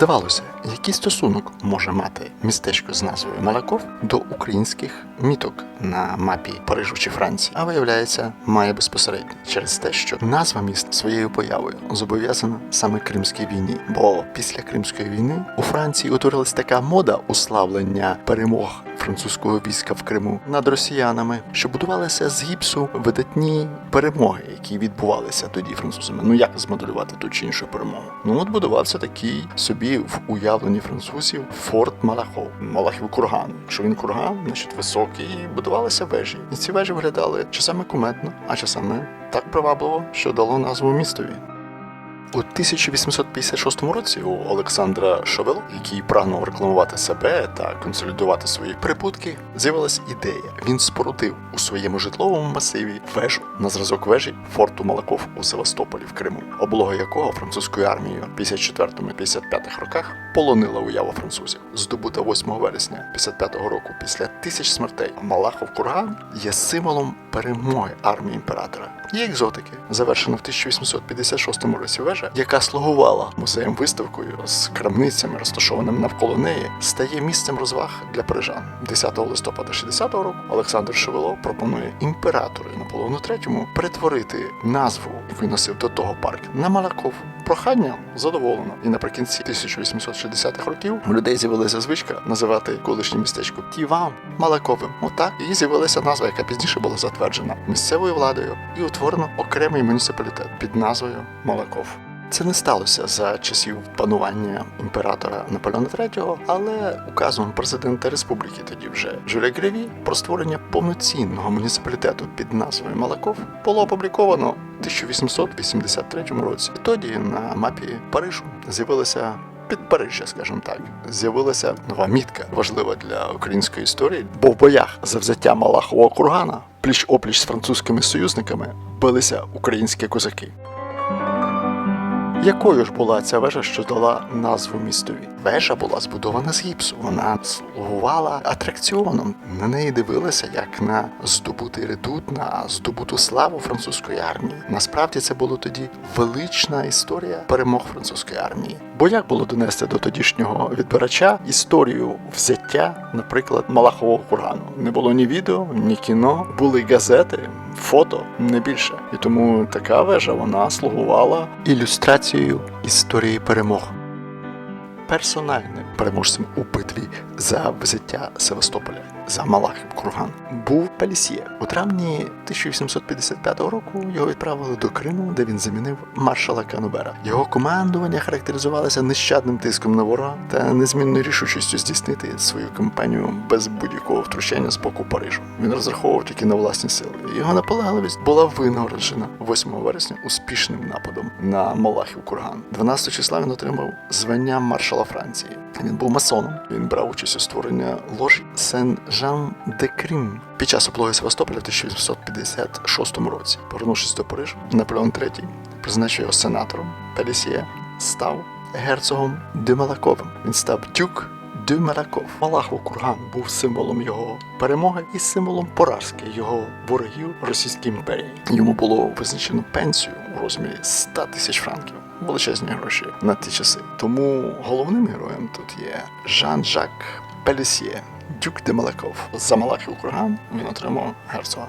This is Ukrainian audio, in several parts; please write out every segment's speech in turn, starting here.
Здавалося, який стосунок може мати містечко з назвою Малаков до українських міток на мапі Парижу чи Франції, а виявляється, має безпосередньо через те, що назва міст своєю появою зобов'язана саме Кримській війні. Бо після Кримської війни у Франції утворилась така мода уславлення перемог французького війська в Криму над росіянами, що будувалися з гіпсу видатні перемоги, які відбувалися тоді французами. Ну як змоделювати ту чи іншу перемогу? Ну от будувався такий собі в уявленні французів форт Малахов, Малахів курган. Якщо він курган, значить високий, і будувалися вежі. І ці вежі виглядали часами куметно, а часами так привабливо, що дало назву містові. У 1856 році у Олександра Шовел, який прагнув рекламувати себе та консолідувати свої прибутки, з'явилась ідея. Він спорудив у своєму житловому масиві вежу на зразок вежі форту Малаков у Севастополі в Криму, облога якого французькою армією в 54-55 роках полонила уяву французів. Здобута 8 вересня 55-го року після тисяч смертей Малахов Курган є символом перемоги армії імператора. Є екзотики, завершена в 1856 році вежа, яка слугувала музеєм виставкою з крамницями, розташованими навколо неї, стає місцем розваг для парижан. 10 листопада 60-го року Олександр Шевело пропонує імператору Наполеону III перетворити назву, яку носив до того парк, на Малаков. Прохання задоволено. І наприкінці 1860-х років у людей з'явилася звичка називати колишнє містечко Тівам Малаковим. Отак і з'явилася назва, яка пізніше була затверджена місцевою владою і утворено окремий муніципалітет під назвою Малаков. Це не сталося за часів панування імператора Наполеона III, але указом президента республіки тоді вже Жюля Греві про створення повноцінного муніципалітету під назвою Малаков було опубліковано в 1883 році. Тоді на мапі Парижу з'явилася Підпарижжя, скажімо так, з'явилася нова мітка, важлива для української історії, бо в боях за взяття Малахового кургана пліч опліч з французькими союзниками билися українські козаки. Якою ж була ця вежа, що дала назву містові? Вежа була збудована з гіпсу. Вона слугувала атракціоном. На неї дивилися як на здобутий редут, на здобуту славу французької армії. Насправді це було тоді велична історія перемог французької армії. Бо як було донести до тодішнього відбирача історію взяття, наприклад, Малахового кургану? Не було ні відео, ні кіно, були газети, фото, не більше. І тому така вежа вона слугувала ілюстрацією історії перемог. Персональним переможцем у битві за взяття Севастополя за Малахів Курган був Пелісьє. У травні 1855 року його відправили до Криму, де він замінив маршала Канубера. Його командування характеризувалося нещадним тиском на ворога та незмінною рішучістю здійснити свою кампанію без будь-якого втручання з боку Парижу. Він розраховував тільки на власні сили. Його наполегливість була винагороджена 8 вересня успішним нападом на Малахів Курган. 12 числа він отримав звання маршала Франції. Він був масоном. Він брав участь у створенні ложі Сен-Жан де Крім під час облоги Севастополя в 1856 році. Повернувшись до Парижу, Наполеон III призначив його сенатором. Пелісьє став герцогом Демалаковим. Він став дюк де Малаков. Малахов курган був символом його перемоги і символом поразки його ворогів Російській імперії. Йому було визначено пенсію у розмірі 100 тисяч франків. Величезні гроші на ті часи. Тому головним героєм тут є Жан-Жак Пелісьє, дюк де Малаков. За Малахів курган він отримав герцога.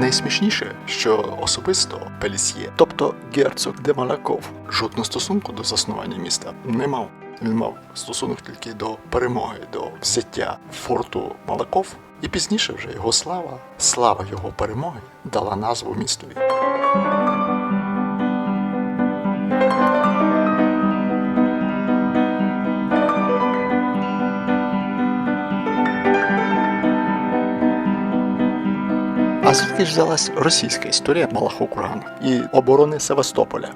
Найсмішніше, що особисто Пелісьє, тобто герцог де Малаков, жодного стосунку до заснування міста не мав. Він мав стосунок тільки до перемоги, до взяття форту Малаков. І пізніше вже його слава, слава його перемоги дала назву містові. Звідки ж взялась російська історія Малаху Кургана і оборони Севастополя?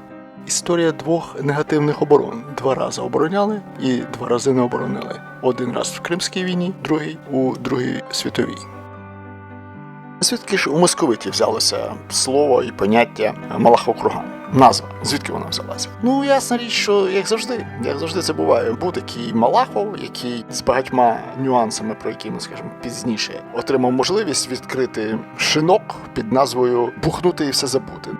Історія двох негативних оборон. Два рази обороняли і два рази не оборонили. Один раз в Кримській війні, другий у Другій світовій. Звідки ж у московиті взялося слово і поняття Малахокруган? Назва, звідки вона взялася? Ну, ясна річ, що як завжди, як завжди це буває. Був такий Малахов, який з багатьма нюансами, про які ми скажемо пізніше, отримав можливість відкрити шинок під назвою Бухнути і все забути.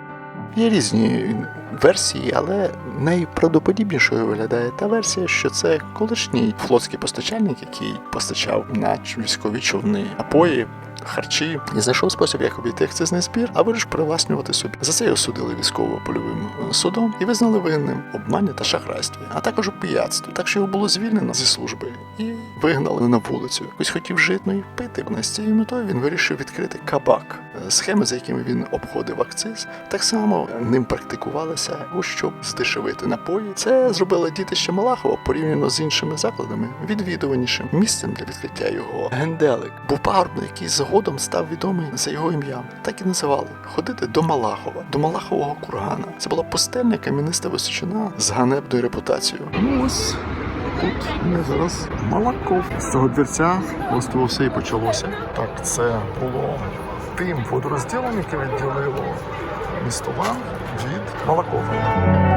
Є різні версії, але найправдоподібнішою виглядає та версія, що це колишній флотський постачальник, який постачав на військові човни напої. Харчі і знайшов спосіб, як обійти акцизний збір, а вирішив привласнювати собі. За це його судили військово-польовим е, судом і визнали винним обмані та шахрайстві, а також у пияцтві. Так що його було звільнено зі служби і вигнали на вулицю. Ось хотів жити ну пити. Не з цією метою він вирішив відкрити кабак. Е, Схеми, за якими він обходив акциз, так само ним практикувалося, ось щоб здешевити напої. Це зробило дітище Малахова порівняно з іншими закладами відвідуванішим місцем для відкриття його. Генделик був пагорбник, який згодом став відомий за його ім'ям. Так і називали ходити до Малахова, до Малахового кургана. Це була пустельна кам'яниста височина з ганебною репутацією. Ось тут ми зараз Малаков. З цього двірця властиво все і почалося. Так, це було тим водорозділом, яке відділило місто Ван від Малакова.